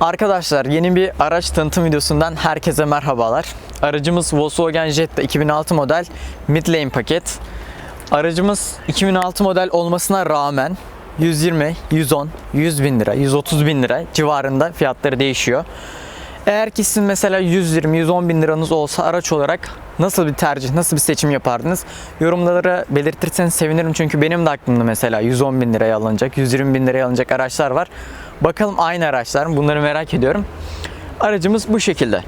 Arkadaşlar yeni bir araç tanıtım videosundan herkese merhabalar. Aracımız Volkswagen Jetta 2006 model Midlane paket. Aracımız 2006 model olmasına rağmen 120, 110, 100 bin lira, 130 bin lira civarında fiyatları değişiyor. Eğer ki sizin mesela 120-110 bin liranız olsa araç olarak nasıl bir tercih, nasıl bir seçim yapardınız? Yorumlara belirtirseniz sevinirim çünkü benim de aklımda mesela 110 bin liraya alınacak, 120 bin liraya alınacak araçlar var. Bakalım aynı araçlar mı? Bunları merak ediyorum. Aracımız bu şekilde.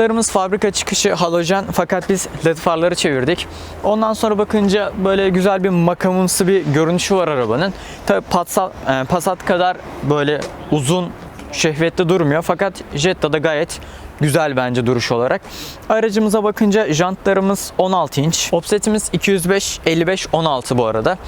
Farlarımız fabrika çıkışı halojen fakat biz led farları çevirdik. Ondan sonra bakınca böyle güzel bir makamımsı bir görünüşü var arabanın. Tabi Passat, e, Passat kadar böyle uzun şehvetli durmuyor fakat Jetta'da gayet güzel bence duruş olarak. Aracımıza bakınca jantlarımız 16 inç. Offsetimiz 205 55 16 bu arada.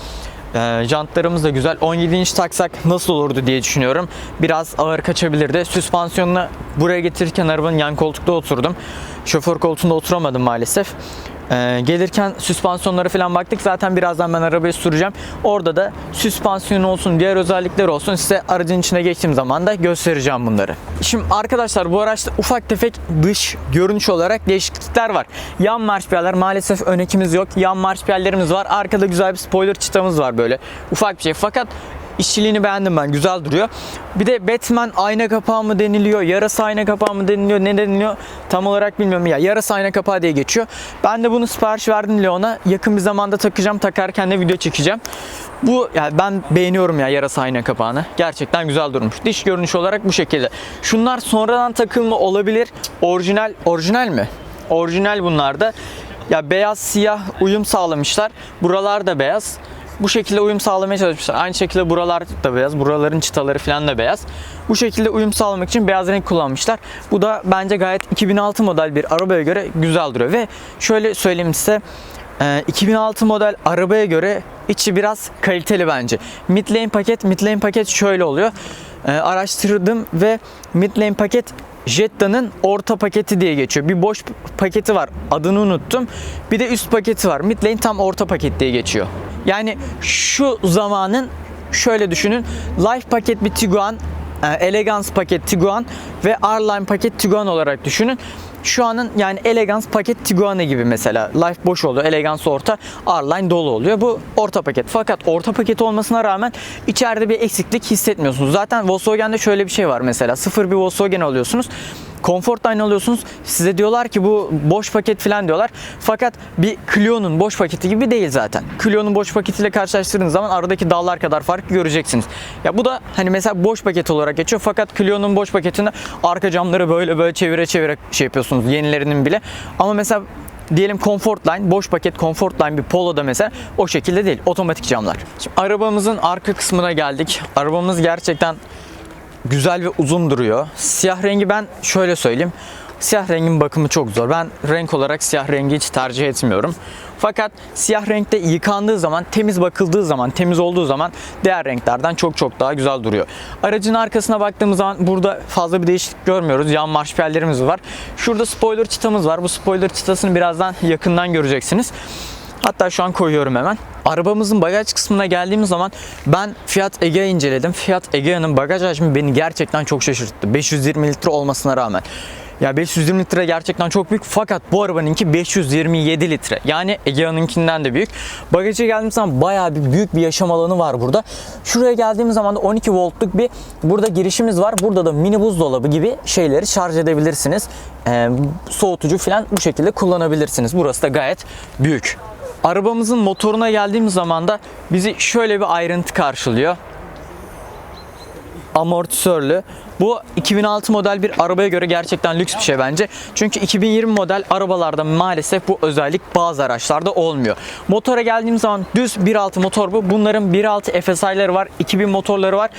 Ee, jantlarımız da güzel. 17 inç taksak nasıl olurdu diye düşünüyorum. Biraz ağır kaçabilirdi. Süspansiyonunu buraya getirirken arabanın yan koltukta oturdum. Şoför koltuğunda oturamadım maalesef. Ee, gelirken süspansiyonlara falan baktık. Zaten birazdan ben arabayı süreceğim. Orada da süspansiyon olsun, diğer özellikler olsun size aracın içine geçtiğim zaman da göstereceğim bunları. Şimdi arkadaşlar bu araçta ufak tefek dış görünüş olarak değişiklikler var. Yan marşpiyeller maalesef ön ekimiz yok. Yan marşpiyerlerimiz var. Arkada güzel bir spoiler çıtamız var böyle. Ufak bir şey. Fakat İşçiliğini beğendim ben. Güzel duruyor. Bir de Batman ayna kapağı mı deniliyor? Yarasa ayna kapağı mı deniliyor? Ne deniliyor? Tam olarak bilmiyorum ya. Yarasa ayna kapağı diye geçiyor. Ben de bunu sipariş verdim Leon'a. Yakın bir zamanda takacağım. Takarken de video çekeceğim. Bu yani ben beğeniyorum ya yarasa ayna kapağını. Gerçekten güzel durmuş. Dış görünüş olarak bu şekilde. Şunlar sonradan takılma olabilir. Orijinal orijinal mi? Orijinal bunlar da. Ya beyaz siyah uyum sağlamışlar. Buralar da beyaz bu şekilde uyum sağlamaya çalışmışlar. Aynı şekilde buralar da beyaz. Buraların çıtaları falan da beyaz. Bu şekilde uyum sağlamak için beyaz renk kullanmışlar. Bu da bence gayet 2006 model bir arabaya göre güzel duruyor. Ve şöyle söyleyeyim size. e, 2006 model arabaya göre içi biraz kaliteli bence. Midlane paket, midlane paket şöyle oluyor. E, araştırdım ve midlane paket Jetta'nın orta paketi diye geçiyor. Bir boş paketi var. Adını unuttum. Bir de üst paketi var. Midlane tam orta paket diye geçiyor. Yani şu zamanın şöyle düşünün. Life paket bir Tiguan, e, Elegance paket Tiguan ve R-Line paket Tiguan olarak düşünün. Şu anın yani Elegance paket Tiguan'ı gibi mesela. Life boş oluyor, Elegance orta, R-Line dolu oluyor. Bu orta paket. Fakat orta paket olmasına rağmen içeride bir eksiklik hissetmiyorsunuz. Zaten Volkswagen'de şöyle bir şey var mesela. Sıfır bir Volkswagen alıyorsunuz. Comfortline alıyorsunuz. Size diyorlar ki bu boş paket falan diyorlar. Fakat bir Clio'nun boş paketi gibi değil zaten. Clio'nun boş paketiyle karşılaştırdığınız zaman aradaki dağlar kadar fark göreceksiniz. Ya bu da hani mesela boş paket olarak geçiyor. Fakat Clio'nun boş paketinde arka camları böyle böyle çevire çevire şey yapıyorsunuz yenilerinin bile. Ama mesela diyelim Comfortline, boş paket Comfortline bir Polo'da mesela o şekilde değil. Otomatik camlar. Şimdi arabamızın arka kısmına geldik. Arabamız gerçekten güzel ve uzun duruyor. Siyah rengi ben şöyle söyleyeyim. Siyah rengin bakımı çok zor. Ben renk olarak siyah rengi hiç tercih etmiyorum. Fakat siyah renkte yıkandığı zaman, temiz bakıldığı zaman, temiz olduğu zaman diğer renklerden çok çok daha güzel duruyor. Aracın arkasına baktığımız zaman burada fazla bir değişiklik görmüyoruz. Yan marşpiyerlerimiz var. Şurada spoiler çıtamız var. Bu spoiler çıtasını birazdan yakından göreceksiniz. Hatta şu an koyuyorum hemen. Arabamızın bagaj kısmına geldiğimiz zaman ben Fiat Egea inceledim. Fiat Egea'nın bagaj hacmi beni gerçekten çok şaşırttı. 520 litre olmasına rağmen. Ya 520 litre gerçekten çok büyük fakat bu arabanınki 527 litre. Yani Egea'nınkinden de büyük. Bagaja geldiğimiz zaman bayağı bir büyük bir yaşam alanı var burada. Şuraya geldiğimiz zaman da 12 voltluk bir burada girişimiz var. Burada da mini buzdolabı gibi şeyleri şarj edebilirsiniz. Ee, soğutucu falan bu şekilde kullanabilirsiniz. Burası da gayet büyük. Arabamızın motoruna geldiğimiz zaman da bizi şöyle bir ayrıntı karşılıyor. Amortisörlü. Bu 2006 model bir arabaya göre gerçekten lüks bir şey bence. Çünkü 2020 model arabalarda maalesef bu özellik bazı araçlarda olmuyor. Motora geldiğim zaman düz 1.6 motor bu. Bunların 1.6 FSI'ları var, 2000 motorları var.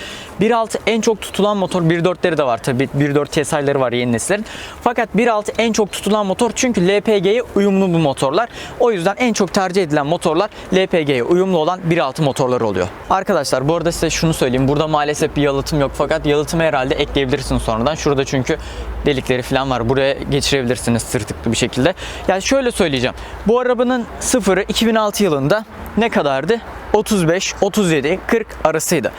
1.6 en çok tutulan motor 1.4'leri de var tabii. 1.4 TSI'ları var yeni nesllerin. Fakat 1.6 en çok tutulan motor çünkü LPG'ye uyumlu bu motorlar. O yüzden en çok tercih edilen motorlar LPG'ye uyumlu olan 1.6 motorları oluyor. Arkadaşlar bu arada size şunu söyleyeyim. Burada maalesef bir yalıtım yok fakat yalıtımı herhalde ekleyebilirsiniz sonradan. Şurada çünkü delikleri falan var. Buraya geçirebilirsiniz sırtıklı bir şekilde. Yani şöyle söyleyeceğim. Bu arabanın sıfırı 2006 yılında ne kadardı? 35, 37, 40 arasıydı.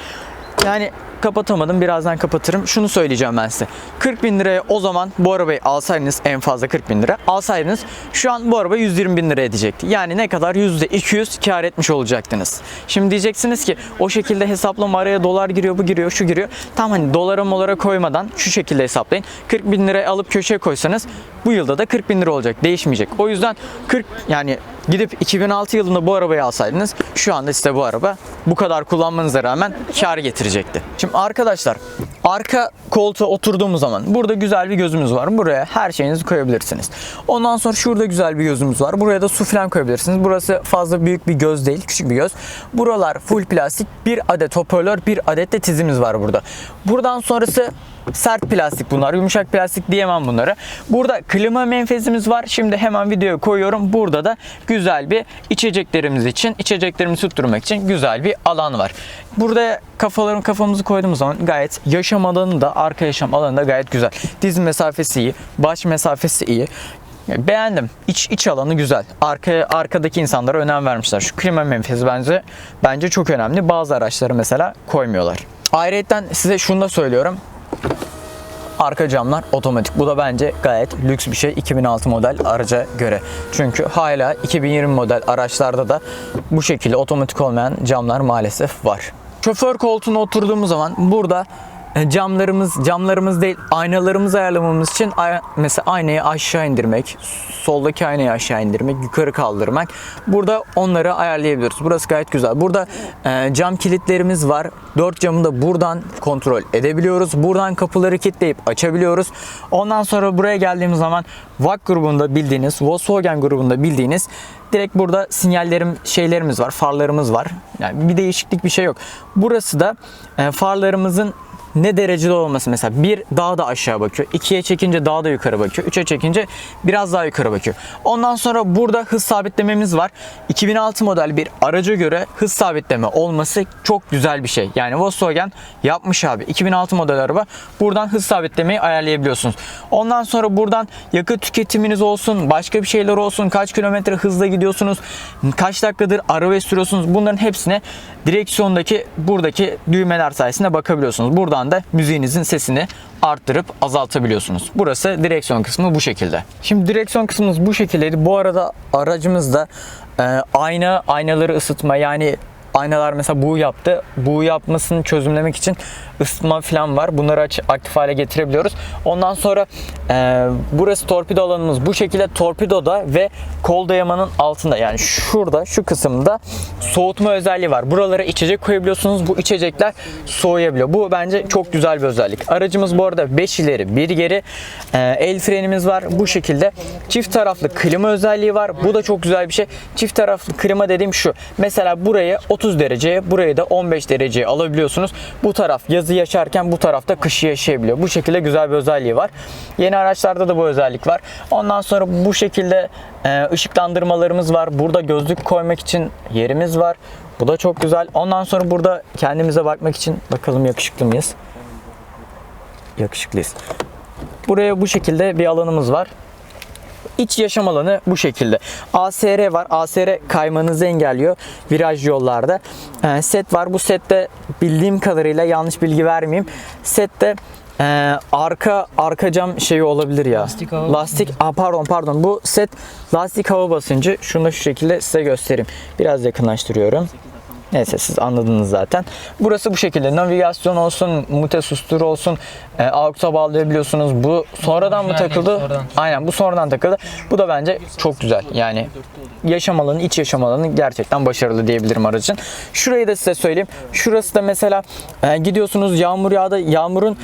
Yani kapatamadım. Birazdan kapatırım. Şunu söyleyeceğim ben size. 40 bin liraya o zaman bu arabayı alsaydınız en fazla 40 bin lira alsaydınız şu an bu araba 120 bin lira edecekti. Yani ne kadar? %200 kar etmiş olacaktınız. Şimdi diyeceksiniz ki o şekilde hesaplama araya dolar giriyor, bu giriyor, şu giriyor. Tam hani dolara molara koymadan şu şekilde hesaplayın. 40 bin liraya alıp köşeye koysanız bu yılda da 40 bin lira olacak. Değişmeyecek. O yüzden 40 yani gidip 2006 yılında bu arabayı alsaydınız şu anda size bu araba bu kadar kullanmanıza rağmen kar getirecekti. Şimdi arkadaşlar arka koltuğa oturduğumuz zaman burada güzel bir gözümüz var. Buraya her şeyinizi koyabilirsiniz. Ondan sonra şurada güzel bir gözümüz var. Buraya da su falan koyabilirsiniz. Burası fazla büyük bir göz değil, küçük bir göz. Buralar full plastik. Bir adet hoparlör, bir adet de tizimiz var burada. Buradan sonrası sert plastik bunlar. Yumuşak plastik diyemem bunları. Burada klima menfezimiz var. Şimdi hemen videoya koyuyorum. Burada da güzel bir içeceklerimiz için, içeceklerimizi tutturmak için güzel bir alan var. Burada kafalarım kafamızı koyduğumuz zaman gayet yaşam alanı da arka yaşam alanı da gayet güzel. Diz mesafesi iyi, baş mesafesi iyi. Beğendim. İç iç alanı güzel. Arkaya arkadaki insanlara önem vermişler. Şu klima menfezi bence bence çok önemli. Bazı araçları mesela koymuyorlar. Ayrıca size şunu da söylüyorum. Arka camlar otomatik. Bu da bence gayet lüks bir şey 2006 model araca göre. Çünkü hala 2020 model araçlarda da bu şekilde otomatik olmayan camlar maalesef var. Şoför koltuğuna oturduğumuz zaman burada camlarımız camlarımız değil aynalarımızı ayarlamamız için mesela aynayı aşağı indirmek, soldaki aynayı aşağı indirmek, yukarı kaldırmak. Burada onları ayarlayabiliyoruz. Burası gayet güzel. Burada e, cam kilitlerimiz var. Dört camı da buradan kontrol edebiliyoruz. Buradan kapıları kilitleyip açabiliyoruz. Ondan sonra buraya geldiğimiz zaman VAK grubunda bildiğiniz, Volkswagen grubunda bildiğiniz direkt burada sinyallerim şeylerimiz var, farlarımız var. Yani bir değişiklik bir şey yok. Burası da e, farlarımızın ne derecede olması mesela bir daha da aşağı bakıyor. 2'ye çekince daha da yukarı bakıyor. 3'e çekince biraz daha yukarı bakıyor. Ondan sonra burada hız sabitlememiz var. 2006 model bir araca göre hız sabitleme olması çok güzel bir şey. Yani Volkswagen yapmış abi. 2006 model araba. Buradan hız sabitlemeyi ayarlayabiliyorsunuz. Ondan sonra buradan yakıt tüketiminiz olsun, başka bir şeyler olsun, kaç kilometre hızla gidiyorsunuz, kaç dakikadır araba sürüyorsunuz. Bunların hepsine direksiyondaki buradaki düğmeler sayesinde bakabiliyorsunuz. Buradan da müziğinizin sesini arttırıp azaltabiliyorsunuz. Burası direksiyon kısmı bu şekilde. Şimdi direksiyon kısmımız bu şekildeydi. Bu arada aracımızda e, ayna aynaları ısıtma yani aynalar mesela buğu yaptı. Buğu yapmasını çözümlemek için ısıtma falan var. Bunları aç, aktif hale getirebiliyoruz. Ondan sonra e, burası torpido alanımız. Bu şekilde torpidoda ve kol dayamanın altında yani şurada şu kısımda soğutma özelliği var. Buralara içecek koyabiliyorsunuz. Bu içecekler soğuyabiliyor. Bu bence çok güzel bir özellik. Aracımız bu arada 5 ileri 1 geri e, el frenimiz var. Bu şekilde çift taraflı klima özelliği var. Bu da çok güzel bir şey. Çift taraflı klima dediğim şu. Mesela burayı 30 dereceye, burayı da 15 dereceye alabiliyorsunuz. Bu taraf yazı yaşarken bu tarafta kışı yaşayabiliyor. Bu şekilde güzel bir özelliği var. Yeni araçlarda da bu özellik var. Ondan sonra bu şekilde e, ışıklandırmalarımız var. Burada gözlük koymak için yerimiz var. Bu da çok güzel. Ondan sonra burada kendimize bakmak için bakalım yakışıklı mıyız? Yakışıklıyız. Buraya bu şekilde bir alanımız var. İç yaşam alanı bu şekilde. ASR var. ASR kaymanızı engelliyor viraj yollarda. Ee, set var. Bu sette bildiğim kadarıyla yanlış bilgi vermeyeyim. Sette e, arka arka cam şeyi olabilir ya. Lastik hava Lastik. Aa, pardon pardon. Bu set lastik hava basıncı. Şunu da şu şekilde size göstereyim. Biraz yakınlaştırıyorum. Neyse siz anladınız zaten. Burası bu şekilde. Navigasyon olsun, mute sustur olsun, e, AUX'a bağlayabiliyorsunuz. Bu sonradan mı takıldı? Aynen bu sonradan takıldı. Bu da bence çok güzel. Yani yaşam alanı, iç yaşam alanı gerçekten başarılı diyebilirim aracın. Şurayı da size söyleyeyim. Şurası da mesela e, gidiyorsunuz yağmur yağdı. Yağmurun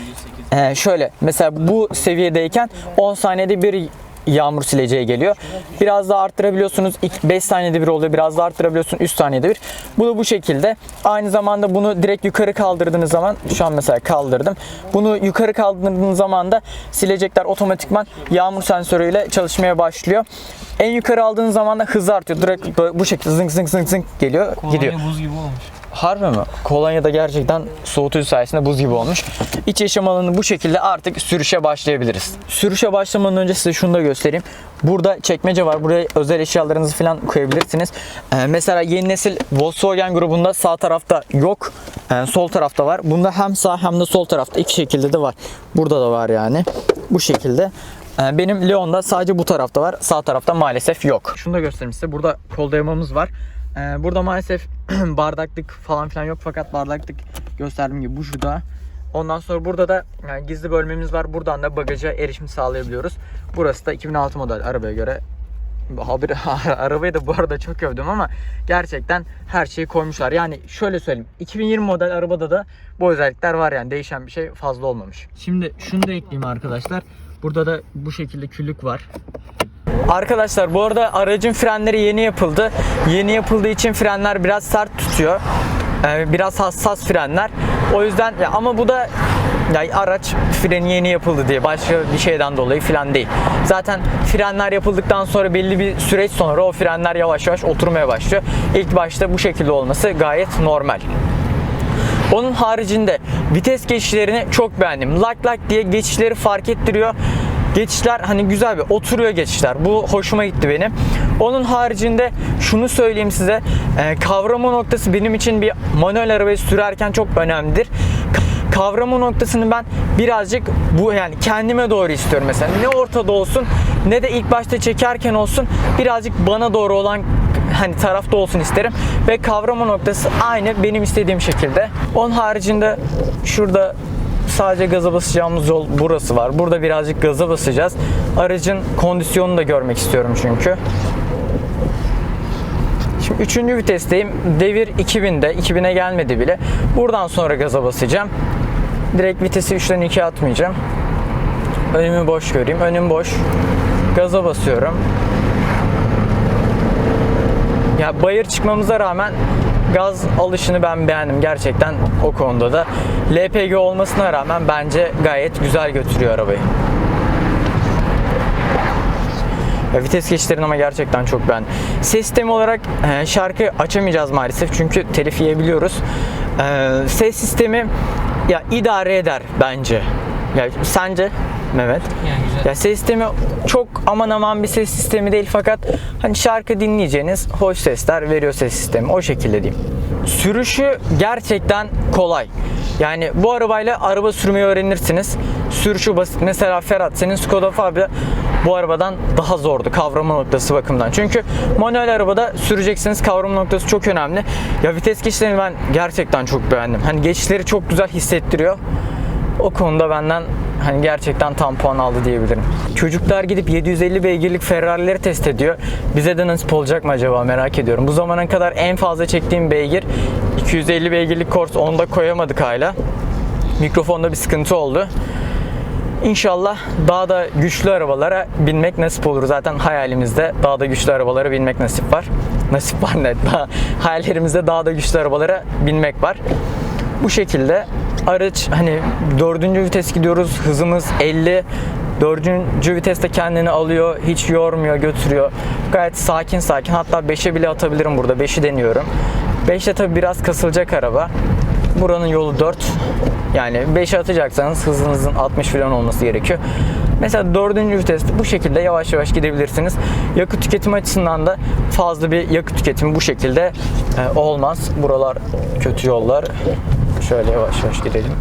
e, şöyle mesela bu seviyedeyken 10 saniyede bir yağmur sileceği geliyor. Biraz daha arttırabiliyorsunuz. 5 saniyede bir oluyor. Biraz daha arttırabiliyorsun 3 saniyede bir. Bu da bu şekilde. Aynı zamanda bunu direkt yukarı kaldırdığınız zaman şu an mesela kaldırdım. Bunu yukarı kaldırdığınız zaman da silecekler otomatikman yağmur sensörüyle çalışmaya başlıyor. En yukarı aldığınız zaman da hızı artıyor. Direkt bu şekilde zınk zınk zınk zınk geliyor, gidiyor. Kolonya buz gibi olmuş. Harbi mi? Kolonya da gerçekten soğutucu sayesinde buz gibi olmuş. İç yaşam alanı bu şekilde artık sürüşe başlayabiliriz. Sürüşe başlamadan önce size şunu da göstereyim. Burada çekmece var. Buraya özel eşyalarınızı falan koyabilirsiniz. Ee, mesela yeni nesil Volkswagen grubunda sağ tarafta yok. Ee, sol tarafta var. Bunda hem sağ hem de sol tarafta iki şekilde de var. Burada da var yani. Bu şekilde. Ee, Benim Leon'da sadece bu tarafta var. Sağ tarafta maalesef yok. Şunu da göstereyim size. Burada kol dayamamız var. Ee, burada maalesef bardaklık falan filan yok fakat bardaklık gösterdiğim gibi bu şurada. Ondan sonra burada da yani gizli bölmemiz var. Buradan da bagaja erişim sağlayabiliyoruz. Burası da 2006 model arabaya göre Haberi, arabayı da bu arada çok övdüm ama gerçekten her şeyi koymuşlar. Yani şöyle söyleyeyim. 2020 model arabada da bu özellikler var yani değişen bir şey fazla olmamış. Şimdi şunu da ekleyeyim arkadaşlar. Burada da bu şekilde küllük var. Arkadaşlar bu arada aracın frenleri yeni yapıldı. Yeni yapıldığı için frenler biraz sert tutuyor. Ee, biraz hassas frenler. O yüzden ama bu da ya araç freni yeni yapıldı diye başka bir şeyden dolayı fren değil. Zaten frenler yapıldıktan sonra belli bir süreç sonra o frenler yavaş yavaş oturmaya başlıyor. İlk başta bu şekilde olması gayet normal. Onun haricinde vites geçişlerini çok beğendim. Lak lak diye geçişleri fark ettiriyor. Geçişler hani güzel bir oturuyor geçişler. Bu hoşuma gitti benim. Onun haricinde şunu söyleyeyim size. e, kavrama noktası benim için bir manuel arabayı sürerken çok önemlidir. Ka- Kavrama noktasını ben birazcık bu yani kendime doğru istiyorum mesela. Ne ortada olsun ne de ilk başta çekerken olsun birazcık bana doğru olan hani tarafta olsun isterim ve kavrama noktası aynı benim istediğim şekilde. Onun haricinde şurada sadece gaza basacağımız yol burası var. Burada birazcık gaza basacağız. Aracın kondisyonunu da görmek istiyorum çünkü. Şimdi üçüncü vitesteyim. Devir 2000'de. 2000'e gelmedi bile. Buradan sonra gaza basacağım. Direkt vitesi 3'ten 2'ye atmayacağım. Önümü boş göreyim. Önüm boş. Gaza basıyorum. Ya bayır çıkmamıza rağmen gaz alışını ben beğendim gerçekten o konuda da. LPG olmasına rağmen bence gayet güzel götürüyor arabayı. Vites geçişlerini ama gerçekten çok beğendim. Ses sistemi olarak şarkı açamayacağız maalesef çünkü telif yiyebiliyoruz. E, ses sistemi ya idare eder bence. Ya sence Mehmet? Yani güzel. Ya ses sistemi çok aman aman bir ses sistemi değil fakat hani şarkı dinleyeceğiniz hoş sesler veriyor ses sistemi. O şekilde diyeyim. Sürüşü gerçekten kolay. Yani bu arabayla araba sürmeyi öğrenirsiniz. Sürüşü basit. Mesela Ferhat senin Skoda Fabia bu arabadan daha zordu kavrama noktası bakımından. Çünkü manuel arabada süreceksiniz kavrama noktası çok önemli. Ya vites geçişlerini ben gerçekten çok beğendim. Hani geçişleri çok güzel hissettiriyor. O konuda benden hani gerçekten tam puan aldı diyebilirim. Çocuklar gidip 750 beygirlik Ferrari'leri test ediyor. Bize de nasip olacak mı acaba merak ediyorum. Bu zamana kadar en fazla çektiğim beygir 250 beygirlik Corsa onu da koyamadık hala. Mikrofonda bir sıkıntı oldu. İnşallah daha da güçlü arabalara binmek nasip olur. Zaten hayalimizde daha da güçlü arabalara binmek nasip var. Nasip var ne? Daha, hayallerimizde daha da güçlü arabalara binmek var. Bu şekilde araç hani dördüncü vites gidiyoruz. Hızımız 50. Dördüncü viteste kendini alıyor. Hiç yormuyor, götürüyor. Gayet sakin sakin. Hatta 5'e bile atabilirim burada. 5'i deniyorum. 5'te tabi biraz kasılacak araba. Buranın yolu 4. Yani 5'e atacaksanız hızınızın 60 falan olması gerekiyor. Mesela 4. viteste bu şekilde yavaş yavaş gidebilirsiniz. Yakıt tüketimi açısından da fazla bir yakıt tüketimi bu şekilde e, olmaz. Buralar kötü yollar. Şöyle yavaş yavaş gidelim.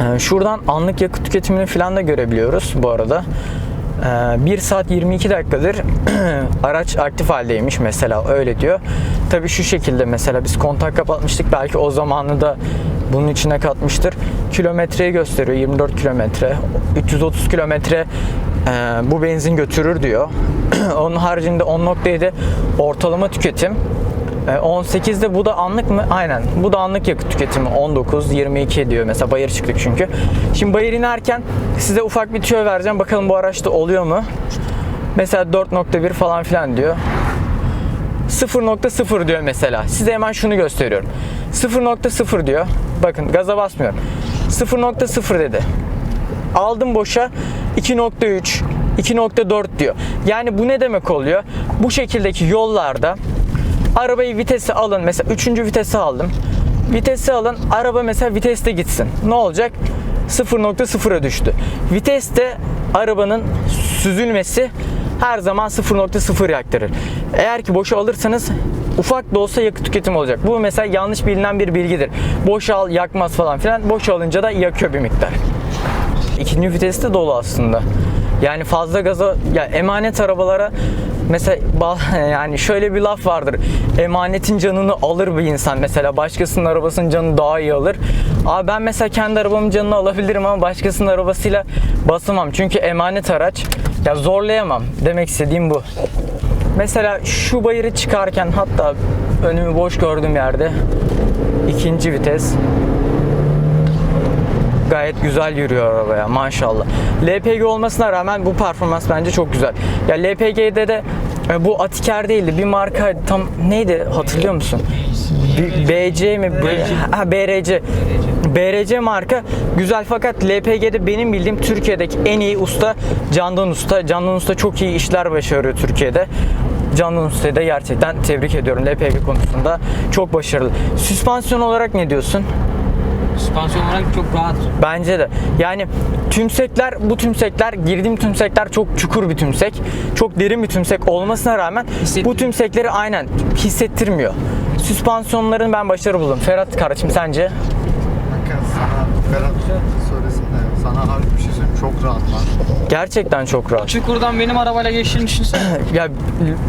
Ee, Şuradan anlık yakıt tüketimini falan da görebiliyoruz bu arada. 1 saat 22 dakikadır araç aktif haldeymiş mesela öyle diyor. Tabii şu şekilde mesela biz kontak kapatmıştık belki o zamanı da bunun içine katmıştır. Kilometreyi gösteriyor 24 kilometre. 330 kilometre e, bu benzin götürür diyor. Onun haricinde 10.7 ortalama tüketim. E, 18'de bu da anlık mı? Aynen. Bu da anlık yakıt tüketimi. 19, 22 diyor. Mesela bayır çıktık çünkü. Şimdi bayır inerken size ufak bir tüyo vereceğim. Bakalım bu araçta oluyor mu? Mesela 4.1 falan filan diyor. 0.0 diyor mesela. Size hemen şunu gösteriyorum. 0.0 diyor. Bakın gaza basmıyorum. 0.0 dedi. Aldım boşa 2.3, 2.4 diyor. Yani bu ne demek oluyor? Bu şekildeki yollarda arabayı vitesi alın. Mesela 3. vitesi aldım. Vitesi alın. Araba mesela viteste gitsin. Ne olacak? 0.0'a düştü. Viteste arabanın süzülmesi her zaman 0.0 yaktırır. Eğer ki boşa alırsanız ufak da olsa yakıt tüketimi olacak. Bu mesela yanlış bilinen bir bilgidir. Boşa al yakmaz falan filan. Boşa alınca da yakıyor bir miktar. İkinci vitesi de dolu aslında. Yani fazla gaza ya emanet arabalara mesela yani şöyle bir laf vardır. Emanetin canını alır bir insan mesela başkasının arabasının canını daha iyi alır. Abi ben mesela kendi arabamın canını alabilirim ama başkasının arabasıyla basamam. Çünkü emanet araç. Ya zorlayamam. Demek istediğim bu. Mesela şu bayırı çıkarken hatta önümü boş gördüğüm yerde ikinci vites gayet güzel yürüyor arabaya maşallah. LPG olmasına rağmen bu performans bence çok güzel. Ya LPG'de de e, bu Atiker değildi. Bir marka tam neydi hatırlıyor musun? B- BC mi? B- ha, BRC. BRC marka güzel fakat LPG'de benim bildiğim Türkiye'deki en iyi usta Candan Usta. Candan Usta çok iyi işler başarıyor Türkiye'de. Candan Usta'yı da gerçekten tebrik ediyorum LPG konusunda. Çok başarılı. Süspansiyon olarak ne diyorsun? Süspansiyon olarak çok rahat. Bence de. Yani tümsekler, bu tümsekler, girdiğim tümsekler çok çukur bir tümsek. Çok derin bir tümsek olmasına rağmen bu tümsekleri aynen hissettirmiyor. Süspansiyonların ben başarılı buldum. Ferhat kardeşim sence? Kanka sana Ferhat söylesin de sana harbi bir şey söyleyeyim çok rahat lan. Gerçekten çok rahat. Çukurdan benim arabayla geçtiğini düşünsene. Ya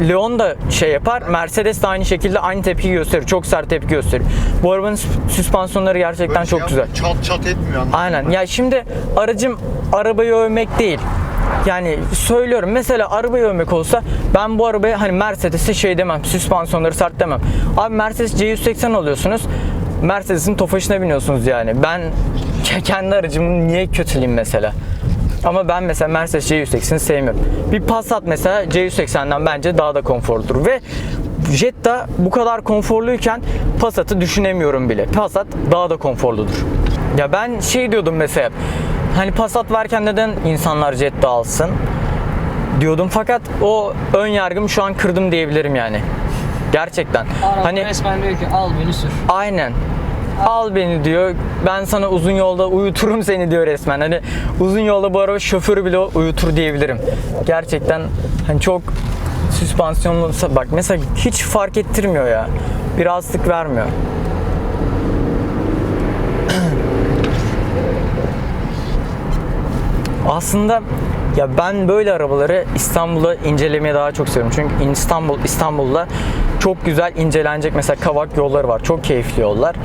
Leon da şey yapar, Mercedes de aynı şekilde aynı tepki gösterir. Çok sert tepki gösterir. Bu arabanın sü- süspansiyonları gerçekten Böyle çok şey güzel. Çat çat etmiyor anladın Aynen. mı? Ya şimdi aracım arabayı övmek değil. Yani söylüyorum mesela arabayı övmek olsa ben bu arabaya hani Mercedes'e şey demem süspansiyonları sert demem. Abi Mercedes C180 alıyorsunuz. Mercedes'in tofaşına biniyorsunuz yani. Ben ke- kendi aracımı niye kötüleyeyim mesela? Ama ben mesela Mercedes C180'i sevmiyorum. Bir Passat mesela C180'den bence daha da konforludur ve Jetta bu kadar konforluyken Passat'ı düşünemiyorum bile. Passat daha da konforludur. Ya ben şey diyordum mesela hani Passat varken neden insanlar Jetta alsın diyordum fakat o ön yargımı şu an kırdım diyebilirim yani. Gerçekten. Araba hani resmen diyor ki al beni sür. Aynen. Al beni diyor. Ben sana uzun yolda uyuturum seni diyor resmen. Hani uzun yolda bu araba şoförü bile uyutur diyebilirim. Gerçekten hani çok süspansiyonlu bak mesela hiç fark ettirmiyor ya. Bir rahatsızlık vermiyor. Aslında ya ben böyle arabaları İstanbul'da incelemeye daha çok seviyorum. Çünkü İstanbul İstanbul'da çok güzel incelenecek mesela kavak yolları var. Çok keyifli yollar.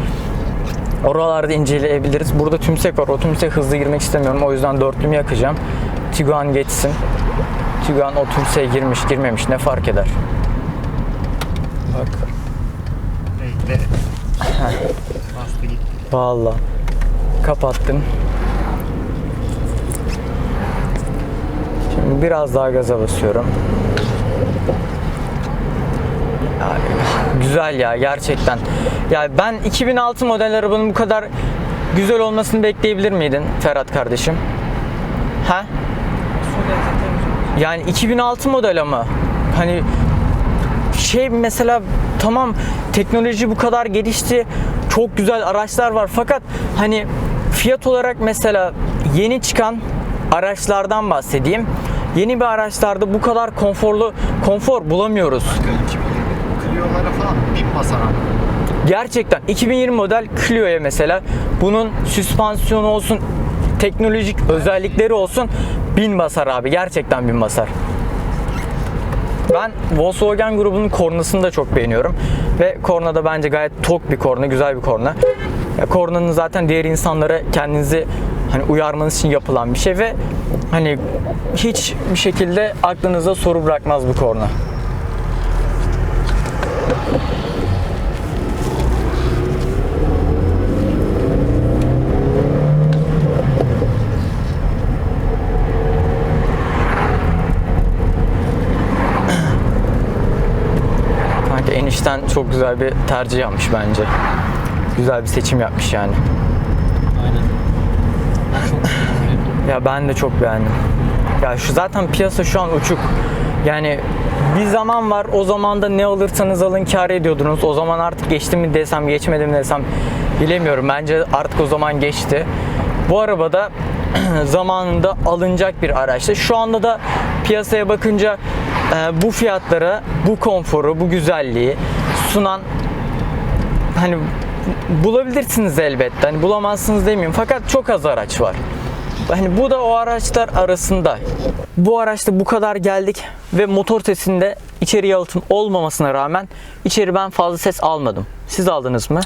Oralarda inceleyebiliriz. Burada tümsek var. O tümsek hızlı girmek istemiyorum. O yüzden dörtlümü yakacağım. Tiguan geçsin. Tiguan o tümseğe girmiş girmemiş ne fark eder? Bak. Bekle. Bastı gitti. Vallahi kapattım. Şimdi biraz daha gaza basıyorum. Güzel ya gerçekten. Ya ben 2006 model arabanın bu kadar güzel olmasını bekleyebilir miydin Ferhat kardeşim? Ha? Yani 2006 model ama hani şey mesela tamam teknoloji bu kadar gelişti. Çok güzel araçlar var fakat hani fiyat olarak mesela yeni çıkan araçlardan bahsedeyim. Yeni bir araçlarda bu kadar konforlu konfor bulamıyoruz. Kanka 2020 Clio'lara falan bin basar ama. Gerçekten 2020 model Clio'ya mesela bunun süspansiyonu olsun, teknolojik özellikleri olsun bin basar abi. Gerçekten bin basar. Ben Volkswagen grubunun kornasını da çok beğeniyorum. Ve korna da bence gayet tok bir korna, güzel bir korna. Ya kornanın zaten diğer insanlara kendinizi hani uyarmanız için yapılan bir şey ve hani hiç bir şekilde aklınıza soru bırakmaz bu korna. Çok güzel bir tercih yapmış bence. Güzel bir seçim yapmış yani. Aynen. Ya ben de çok beğendim. Ya şu zaten piyasa şu an uçuk. Yani bir zaman var o zaman da ne alırsanız alın kar ediyordunuz. O zaman artık geçti mi desem geçmedi mi desem bilemiyorum. Bence artık o zaman geçti. Bu arabada zamanında alınacak bir araçtı. Şu anda da piyasaya bakınca e, bu fiyatlara, bu konforu, bu güzelliği sunan hani bulabilirsiniz elbette. Hani bulamazsınız demeyeyim. Fakat çok az araç var. Hani bu da o araçlar arasında. Bu araçta bu kadar geldik ve motor sesinde içeri yalıtım olmamasına rağmen içeri ben fazla ses almadım. Siz aldınız mı?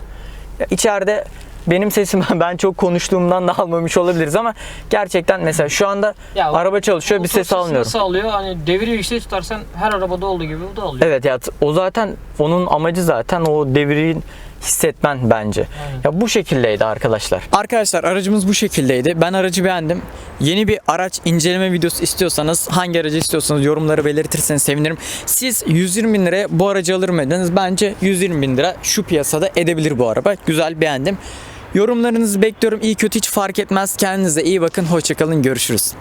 İçeride benim sesim ben çok konuştuğumdan da almamış olabiliriz ama gerçekten mesela şu anda Ya, araba çalışıyor bir ses almıyorum. Nasıl alıyor? Hani deviri yüksek tutarsan her arabada olduğu gibi bu da alıyor. Evet ya o zaten onun amacı zaten o devrin hissetmen bence. Aynen. Ya bu şekildeydi arkadaşlar. Arkadaşlar aracımız bu şekildeydi. Ben aracı beğendim. Yeni bir araç inceleme videosu istiyorsanız hangi aracı istiyorsanız yorumları belirtirseniz sevinirim. Siz 120 bin liraya bu aracı alır mıydınız? Bence 120 bin lira şu piyasada edebilir bu araba. Güzel beğendim. Yorumlarınızı bekliyorum. İyi kötü hiç fark etmez. Kendinize iyi bakın. Hoşçakalın. Görüşürüz.